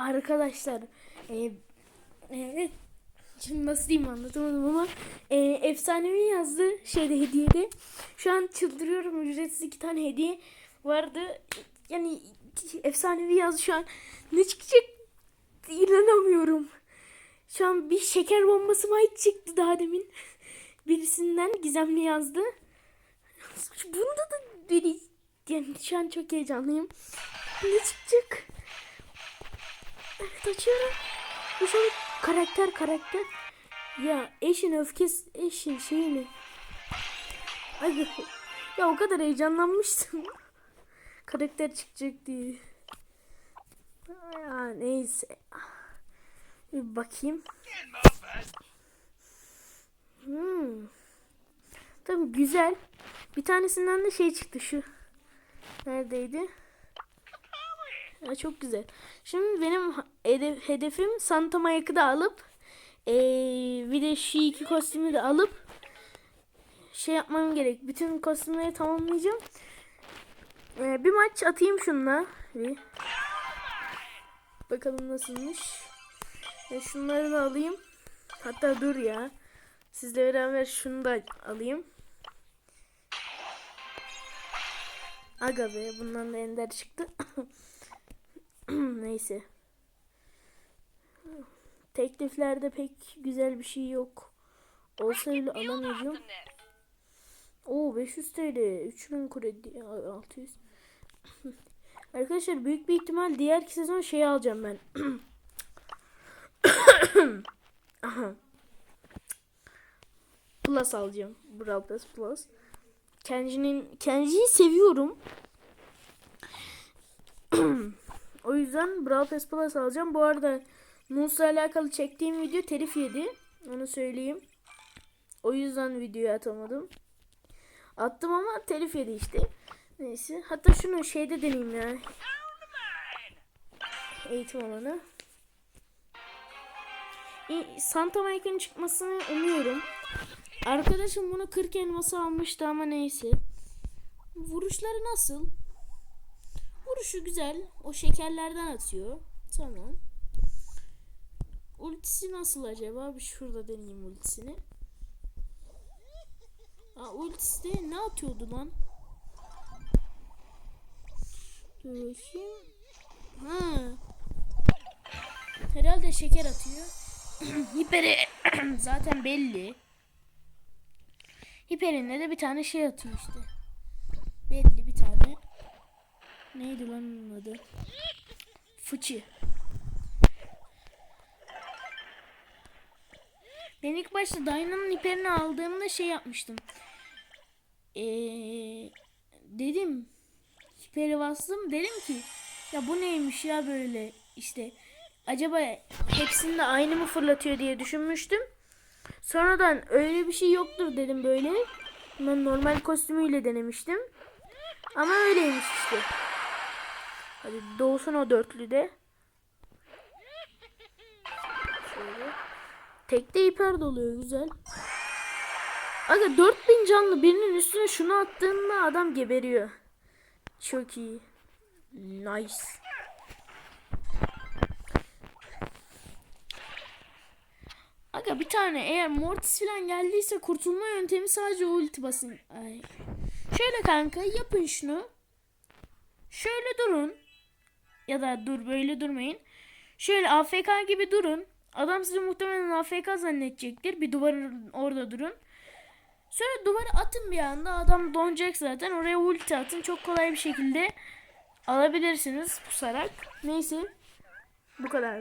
Arkadaşlar e, evet şimdi nasıl diyeyim anlatamadım ama e, efsanevi yazdı şeyde hediyede. Şu an çıldırıyorum ücretsiz iki tane hediye vardı. Yani efsanevi yazdı şu an ne çıkacak inanamıyorum. Şu an bir şeker bombası mı çıktı daha demin. Birisinden gizemli yazdı. Bunda da biri yani şu an çok heyecanlıyım. Ne çıkacak? Evet açıyorum. Bu şey karakter karakter. Ya eşin öfkesi eşin şeyini. Ay, ya o kadar heyecanlanmıştım. karakter çıkacak diye. Ya neyse. Bir bakayım. Hmm. Tabii güzel. Bir tanesinden de şey çıktı şu. Neredeydi? Ya çok güzel. Şimdi benim hedef, hedefim Santa Mayak'ı da alıp eee bir de şu iki kostümü de alıp şey yapmam gerek. Bütün kostümleri tamamlayacağım. Eee, bir maç atayım şunla. Bir. Bakalım nasılmış. E, şunları da alayım. Hatta dur ya. Sizle beraber şunu da alayım. Aga be bundan da ender çıktı. Neyse. Tekliflerde pek güzel bir şey yok. Olsa bile alamayacağım. Oo 500 TL, 3000 kredi, 600. Arkadaşlar büyük bir ihtimal diğer sezon şeyi alacağım ben. Aha. Plus alacağım. Brawl Pass Plus. Kenji'nin Kenji'yi seviyorum. O yüzden Brawl Pass Plus alacağım. Bu arada Mus'la alakalı çektiğim video telif yedi. Onu söyleyeyim. O yüzden videoyu atamadım. Attım ama telif yedi işte. Neyse. Hatta şunu şeyde deneyeyim ya. Eğitim alanı. Santa Mike'ın çıkmasını umuyorum. Arkadaşım bunu 40 elması almıştı ama neyse. Vuruşları nasıl? Vuruşu güzel. O şekerlerden atıyor. Tamam. Ultisi nasıl acaba? Bir şurada deneyeyim ultisini. Aa, ultisi de ne atıyordu lan? Dur bakayım. Ha. Herhalde şeker atıyor. Hiperi zaten belli. Hiperinde de bir tane şey atıyor işte. Belli bir tane. Neydi lan onun adı? Fıçı. Ben ilk başta Dyna'nın hiperini aldığımda şey yapmıştım. Ee, dedim hiperi bastım dedim ki ya bu neymiş ya böyle işte acaba hepsinde aynı mı fırlatıyor diye düşünmüştüm. Sonradan öyle bir şey yoktur dedim böyle. Ben normal kostümüyle denemiştim. Ama öyleymiş işte. Hadi doğsun o dörtlü de. Şöyle. Tekte hiper doluyor güzel. Aga 4000 canlı birinin üstüne şunu attığında adam geberiyor. Çok iyi. Nice. Aga bir tane eğer Mortis falan geldiyse kurtulma yöntemi sadece ulti basın. Ay. Şöyle kanka yapın şunu. Şöyle durun. Ya da dur böyle durmayın. Şöyle AFK gibi durun. Adam sizi muhtemelen AFK zannedecektir. Bir duvarın orada durun. Sonra duvara atın bir anda. Adam donacak zaten. Oraya ulti atın. Çok kolay bir şekilde alabilirsiniz pusarak. Neyse. Bu kadar.